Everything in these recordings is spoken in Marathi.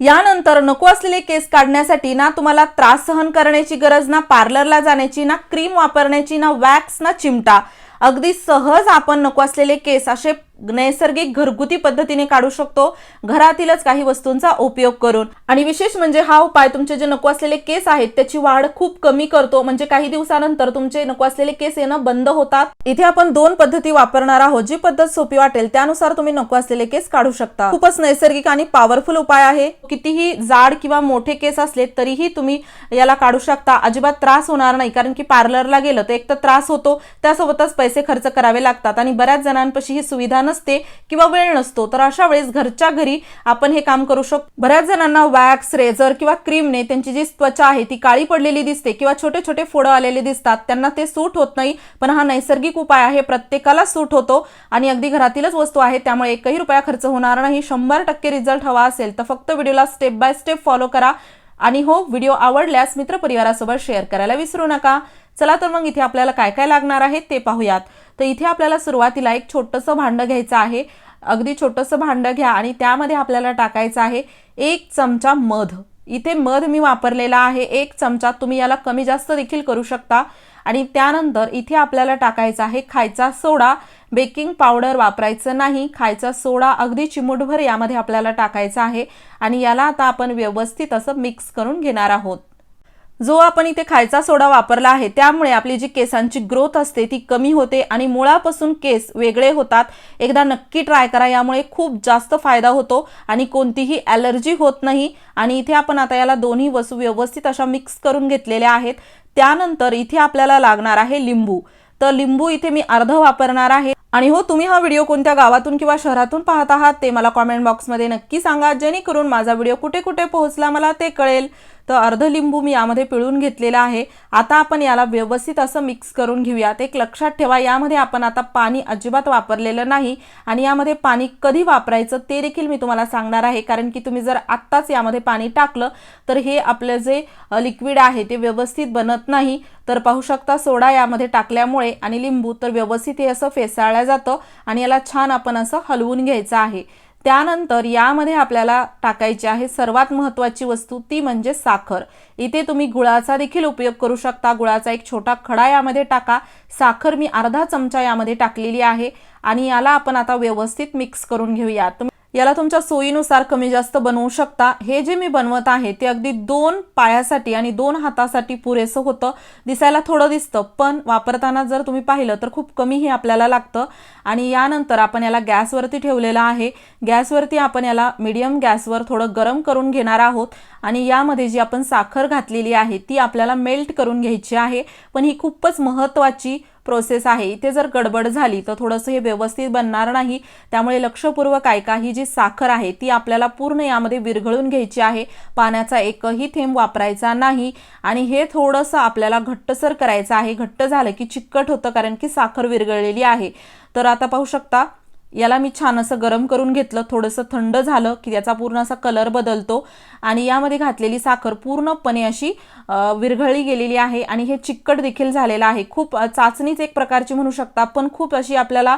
यानंतर नको असलेले केस काढण्यासाठी ना तुम्हाला त्रास सहन करण्याची गरज ना पार्लरला जाण्याची ना क्रीम वापरण्याची ना वॅक्स ना चिमटा. अगदी सहज आपण नको असलेले केस असे नैसर्गिक घरगुती पद्धतीने काढू शकतो. घरातीलच काही वस्तूंचा उपयोग करून. आणि विशेष म्हणजे हा उपाय तुमचे जे नको असलेले केस आहेत त्याची वाढ खूप कमी करतो. म्हणजे काही दिवसानंतर तुमचे नको असलेले केस येणं बंद होतात. इथे आपण दोन पद्धती वापरणार आहोत. जी पद्धत सोपी वाटेल त्यानुसार तुम्ही नको असलेले केस काढू शकता. खूपच नैसर्गिक आणि पॉवरफुल उपाय आहे. कितीही जाड किंवा मोठे केस असले तरीही तुम्ही याला काढू शकता. अजिबात त्रास होणार नाही कारण की पार्लरला गेलं तर एक तर त्रास होतो. त्यासोबतच पैसे खर्च करावे लागतात. आणि बऱ्याच जणांपाशी ही सुविधा नसते किंवा वेळ नसतो तर अशा वेळेस घरच्या घरी आपण हे काम करू शकतो. बऱ्याच जणांना वॅक्स रेझर किंवा क्रीमने त्यांची जी त्वचा आहे ती काळी पडलेली दिसते किंवा छोटे छोटे फोडं आलेले दिसतात त्यांना ते सूट होत नाही पण हा नैसर्गिक उपाय आहे प्रत्येकाला सूट होतो आणि अगदी घरातीलच वस्तू आहे त्यामुळे एकही रुपया खर्च होणार नाही. शंभर टक्के रिझल्ट हवा असेल तर फक्त व्हिडिओला स्टेप बाय स्टेप फॉलो करा. आणि हो व्हिडिओ आवडल्यास मित्रपरिवारासोबत शेअर करायला विसरू नका. चला तर मग इथे आपल्याला काय काय लागणार आहे ते पाहूयात. तर इथे आपल्याला सुरुवातीला एक छोटंसं भांडं घ्यायचं आहे. अगदी छोटंसं भांडं घ्या आणि त्यामध्ये आपल्याला टाकायचं आहे एक चमचा मध. इथे मध मी वापरलेला आहे. एक चमचा तुम्ही याला कमी जास्त देखील करू शकता. आणि त्यानंतर इथे आपल्याला टाकायचा आहे खायचा सोडा. बेकिंग पावडर वापरायचं नाही. खायचा सोडा अगदी चिमूटभर यामध्ये आपल्याला टाकायचा आहे. आणि याला आता आपण व्यवस्थित असं मिक्स करून घेणार आहोत. जो आपण इथे खायचा सोडा वापरला आहे त्यामुळे आपली जी केसांची ग्रोथ असते ती कमी होते आणि मुळापासून केस वेगळे होतात. एकदा नक्की ट्राय करा यामुळे खूप जास्त फायदा होतो आणि कोणतीही ॲलर्जी होत नाही. आणि इथे आपण आता याला दोन्ही वस्तू व्यवस्थित अशा मिक्स करून घेतलेल्या आहेत. त्यानंतर इथे आपल्याला लागणार आहे लिंबू. तर लिंबू इथे मी अर्ध वापरणार आहे. आणि हो तुम्ही हा व्हिडिओ कोणत्या गावातून किंवा शहरातून पाहत आहात ते मला कॉमेंट बॉक्समध्ये नक्की सांगा. जेणेकरून माझा व्हिडिओ कुठे कुठे पोहोचला मला ते कळेल. तर अर्ध लिंबू मी यामध्ये पिळून घेतलेला आहे. आता आपण याला व्यवस्थित असं मिक्स करून घेऊयात. एक लक्षात ठेवा यामध्ये आपण आता पाणी अजिबात वापरलेलं नाही आणि यामध्ये पाणी कधी वापरायचं ते देखील मी तुम्हाला सांगणार आहे. कारण की तुम्ही जर आत्ताच यामध्ये पाणी टाकलं तर हे आपलं जे लिक्विड आहे ते व्यवस्थित बनत नाही. तर पाहू शकता सोडा यामध्ये टाकल्यामुळे आणि लिंबू तर व्यवस्थित हे असं फेसाळलं जातं आणि याला छान आपण असं हलवून घ्यायचं आहे. त्यानंतर यामध्ये आपल्याला टाकायची आहे सर्वात महत्त्वाची वस्तू ती म्हणजे साखर. इथे तुम्ही गुळाचा देखील उपयोग करू शकता. गुळाचा एक छोटा खडा यामध्ये टाका. साखर मी अर्धा चमचा यामध्ये टाकलेली आहे आणि याला आपण आता व्यवस्थित मिक्स करून घेऊया तुम्ही याला तुमच्या सोयीनुसार कमी जास्त बनवू शकता. हे जे मी बनवत आहे ते अगदी दोन पायासाठी आणि दोन हातासाठी पुरेसं होतं दिसायला थोडं दिसतं. पण वापरताना जर तुम्ही पाहिलं तर खूप कमी हे आपल्याला लागतं. आणि यानंतर आपण याला गॅसवरती ठेवलेलं आहे. गॅसवरती आपण याला मीडियम गॅसवर थोडं गरम करून घेणार आहोत. आणि यामध्ये जी आपण साखर घातलेली आहे ती आपल्याला मेल्ट करून घ्यायची आहे. पण ही खूपच महत्त्वाची प्रोसेस आहे. इथे जर गडबड झाली तर थोडंसं हे व्यवस्थित बनणार नाही. त्यामुळे लक्षपूर्वक ऐका ही जी साखर आहे ती आपल्याला पूर्ण यामध्ये विरघळून घ्यायची आहे. पाण्याचा एकही थेंब वापरायचा नाही. आणि हे थोडंसं आपल्याला घट्टसर करायचं आहे. घट्ट झालं की चिकट होतं कारण की साखर विरघळलेली आहे. तर आता पाहू शकता याला मी छान असं गरम करून घेतलं थोडंसं थंड झालं की त्याचा पूर्ण असा कलर बदलतो. आणि यामध्ये घातलेली साखर पूर्णपणे अशी विरघळली गेलेली आहे आणि हे चिकट देखील झालेलं आहे. खूप चाचणीच एक प्रकारची म्हणू शकता पण खूप अशी आपल्याला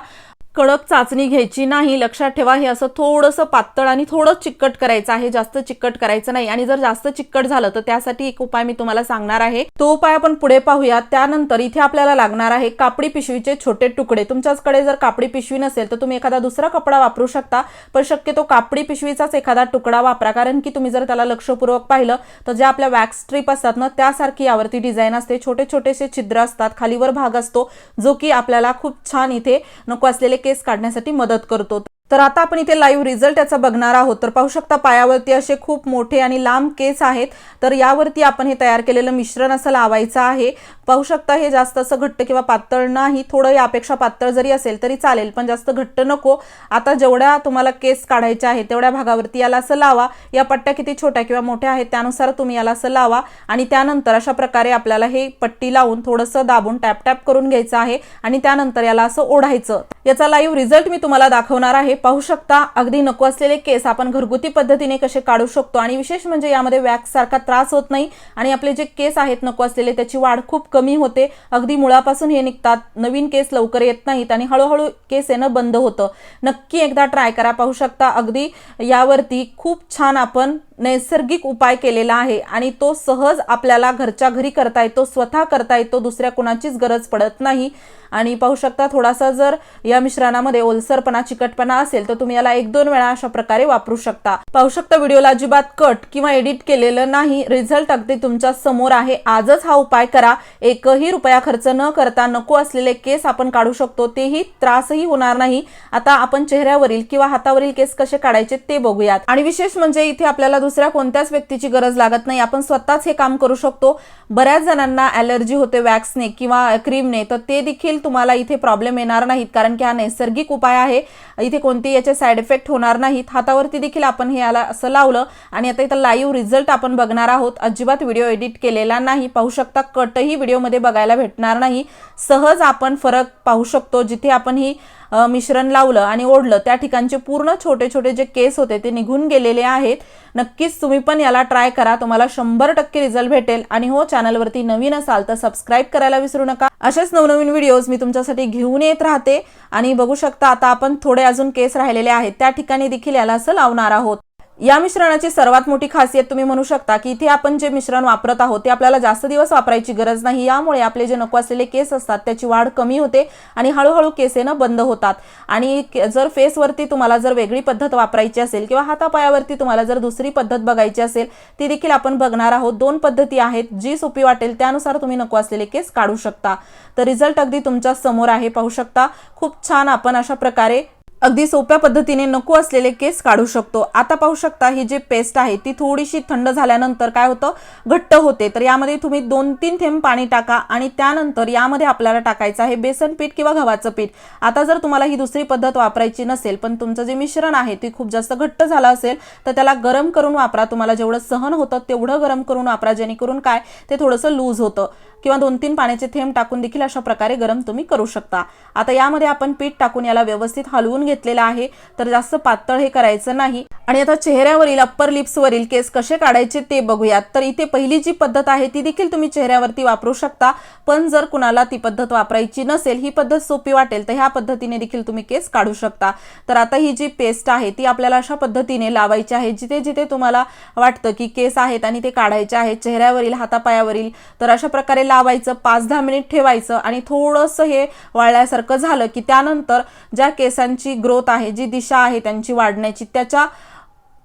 कडक चाचणी घ्यायची नाही लक्षात ठेवा हे असं थोडंसं पातळ आणि थोडं चिकट करायचं आहे. जास्त चिकट करायचं नाही. आणि जर जास्त चिकट झालं तर त्यासाठी एक उपाय मी तुम्हाला सांगणार आहे. तो उपाय आपण पुढे पाहूया. त्यानंतर इथे आपल्याला लागणार आहे कापडी पिशवीचे छोटे तुकडे. तुमच्याचकडे जर कापडी पिशवी नसेल तर तुम्ही एखादा दुसरा कपडा वापरू शकता. पण शक्यतो कापडी पिशवीचाच एखादा तुकडा वापरा. कारण की तुम्ही जर त्याला लक्षपूर्वक पाहिलं तर ज्या आपल्या वॅक्स स्ट्रीप असतात ना त्यासारखी यावरती डिझाईन असते. छोटे छोटेसे छिद्र असतात. खालीवर भाग असतो जो की आपल्याला खूप छान इथे नको असलेले केस काढण्यासाठी मदत करतो. तर आता आपण इथे लाईव्ह रिझल्ट याचा बघणार आहोत. तर पाहू शकता पायावरती असे खूप मोठे आणि लांब केस आहेत. तर यावरती आपण हे तयार केलेलं मिश्रण असं लावायचं आहे. पाहू शकता हे जास्त असं घट्ट किंवा पातळ नाही. थोडं यापेक्षा पातळ जरी असेल तरी चालेल पण जास्त घट्ट नको. आता जेवढ्या तुम्हाला केस काढायचे आहेत तेवढ्या भागावरती याला असं लावा. या पट्ट्या किती छोट्या किंवा मोठ्या आहेत त्यानुसार तुम्ही याला असं लावा. आणि त्यानंतर अशा प्रकारे आपल्याला हे पट्टी लावून थोडंसं दाबून टॅप टॅप करून घ्यायचं आहे. आणि त्यानंतर याला असं ओढायचं. याचा लाईव्ह रिझल्ट मी तुम्हाला दाखवणार आहे. पाहू शकता अगदी नको असलेले केस आपण घरगुती पद्धतीने कसे काढू शकतो आणि विशेष म्हणजे यामध्ये वॅक्स सारखा त्रास होत नाही आणि आपले जे केस आहेत नको असलेले त्याची वाढ खूप कमी होते. अगदी मुळापासून हे निघतात नवीन केस लवकर येत नाहीत आणि हळूहळू केस येणं बंद होतं. नक्की एकदा ट्राय करा पाहू शकता. अगदी यावरती खूप छान आपण नैसर्गिक उपाय केलेला आहे आणि तो सहज आपल्याला घरच्या घरी करता येतो स्वतः करता येतो दुसऱ्या कुणाचीच गरज पडत नाही. आणि पाहू शकता थोडासा जर या मिश्रणामध्ये ओलसरपणा चिकटपणा असेल तर तुम्ही याला एक दोन वेळा अशा प्रकारे वापरू शकता. पाहू शकता व्हिडिओला अजिबात कट किंवा एडिट केलेलं नाही. रिझल्ट अगदी तुमच्यासमोर आहे. आजच हा उपाय करा. एकही रुपया खर्च न करता नको असलेले केस आपण काढू शकतो. तेही त्रासही होणार नाही. आता आपण चेहऱ्यावरील किंवा हातावरील केस कसे काढायचे ते बघूयात. आणि विशेष म्हणजे इथे आपल्याला दुसऱ्या कोणत्याच व्यक्तीची गरज लागत नाही. आपण स्वतःच हे काम करू शकतो. बऱ्याच जणांना ॲलर्जी होते वॅक्सने किंवा क्रीमने तर ते देखील तुम्हाला इथे प्रॉब्लेम येणार नाहीत. कारण की हा नैसर्गिक उपाय आहे. इथे कोणते याचे साईड इफेक्ट होणार नाहीत. हातावरती देखील आपण हे याला असं लावलं आणि आता इथं लाईव्ह रिझल्ट आपण बघणार आहोत. अजिबात व्हिडिओ एडिट केलेला नाही. पाहू शकता कटही व्हिडिओमध्ये बघायला भेटणार नाही. सहज आपण फरक पाहू शकतो. जिथे आपण ही मिश्रण लावलं आणि ओढलं त्या ठिकाणचे पूर्ण छोटे छोटे जे केस होते ते निघून गेलेले आहेत. नक्कीच तुम्ही पण याला ट्राय करा तुम्हाला शंभर टक्के रिझल्ट भेटेल. आणि हो चॅनलवरती नवीन असाल तर सबस्क्राईब करायला विसरू नका. असेच नवनवीन व्हिडिओज मी तुमच्यासाठी घेऊन येत राहते. आणि बघू शकता आता आपण थोडे अजून केस राहिलेले आहेत. त्या ठिकाणी देखील याला असं लावणार आहोत. या मिश्रणाची सर्वात मोठी खासियत तुम्ही म्हणू शकता की इथे आपण जे मिश्रण वापरत आहोत ते आपल्याला जास्त दिवस वापरायची गरज नाही. यामुळे आपले जे नको असलेले केस असतात त्याची वाढ कमी होते आणि हळूहळू केस येणं बंद होतात. आणि के- जर फेसवरती तुम्हाला जर वेगळी पद्धत वापरायची असेल किंवा हातापायावरती तुम्हाला जर दुसरी पद्धत बघायची असेल ती देखील आपण बघणार आहोत. दोन पद्धती आहेत जी सोपी वाटेल त्यानुसार तुम्ही नको असलेले केस काढू शकता. तर रिझल्ट अगदी तुमच्यासमोर आहे पाहू शकता. खूप छान आपण अशा प्रकारे अगदी सोप्या पद्धतीने नको असलेले केस काढू शकतो. आता पाहू शकता ही जी पेस्ट आहे ती थोडीशी थंड झाल्यानंतर काय होतं? घट्ट होते. तर यामध्ये तुम्ही दोन तीन थेंब पाणी टाका आणि त्यानंतर यामध्ये आपल्याला टाकायचं आहे बेसन पीठ किंवा गव्हाचं पीठ. आता जर तुम्हाला ही दुसरी पद्धत वापरायची नसेल पण तुमचं जे मिश्रण आहे ते खूप जास्त घट्ट झालं असेल तर त्याला गरम करून वापरा. तुम्हाला जेवढं सहन होतं तेवढं गरम करून वापरा. जेणेकरून काय? ते थोडंसं लूज होतं. किंवा दोन तीन पाण्याचे थेंब टाकून देखील अशा प्रकारे गरम तुम्ही करू शकता. आता यामध्ये आपण पीठ टाकून याला व्यवस्थित हलवून घेतलेलं आहे तर जास्त पातळ हे करायचं नाही. आणि आता चेहऱ्यावरील अप्पर लिप्सवरील केस कसे काढायचे ते बघूयात. तर इथे पहिली जी पद्धत आहे ती देखील तुम्ही चेहऱ्यावरती वापरू शकता. पण जर कुणाला ती पद्धत वापरायची नसेल ही पद्धत सोपी वाटेल तर ह्या पद्धतीने देखील तुम्ही केस काढू शकता. तर आता ही जी पेस्ट आहे ती आपल्याला अशा पद्धतीने लावायची आहे जिथे जिथे तुम्हाला वाटतं की केस आहेत आणि ते काढायचे आहेत चेहऱ्यावरील हातापायावरील तर अशा प्रकारे लावायचं पाच दहा मिनिट ठेवायचं आणि थोडंसं हे वाळल्यासारखं झालं की त्यानंतर ज्या केसांची ग्रोथ आहे जी दिशा आहे त्यांची वाढण्याची त्याच्या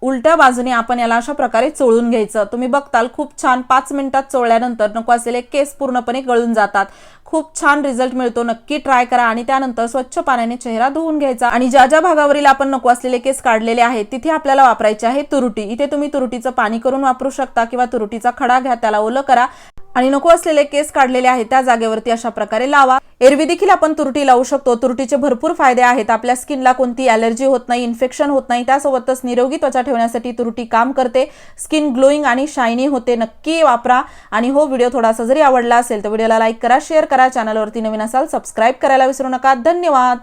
उलट्या बाजूने आपण याला अशा प्रकारे चोळून घ्यायचं. तुम्ही बघताल खूप छान पाच मिनिटात चोळल्यानंतर नको असलेले केस पूर्णपणे गळून जातात. खूप छान रिझल्ट मिळतो नक्की ट्राय करा आणि त्यानंतर स्वच्छ पाण्याने चेहरा धुवून घ्यायचा. आणि ज्या ज्या भागावरील आपण नको असलेले केस काढलेले आहेत तिथे आपल्याला वापरायचे आहे तुरुटी. इथे तुम्ही तुरुटीचं पाणी करून वापरू शकता किंवा तुरुटीचा खडा घ्या त्याला ओलं करा. आणि नको असलेले केस काढलेले आहेत त्या जागेवरती अशा प्रकारे लावा. एरवी देखील आपण तुरटी लावू शकतो. तुरटीचे भरपूर फायदे आहेत. आपल्या स्किनला कोणती ॲलर्जी होत नाही इन्फेक्शन होत नाही त्यासोबतच निरोगी त्वचा ठेवण्यासाठी तुरटी काम करते. स्किन ग्लोईंग आणि शायनी होते. नक्की वापरा. आणि हो व्हिडिओ थोडासा जरी आवडला असेल तर व्हिडिओला लाईक करा शेअर करा. चॅनलवरती नवीन असाल सबस्क्राईब करायला विसरू नका. धन्यवाद!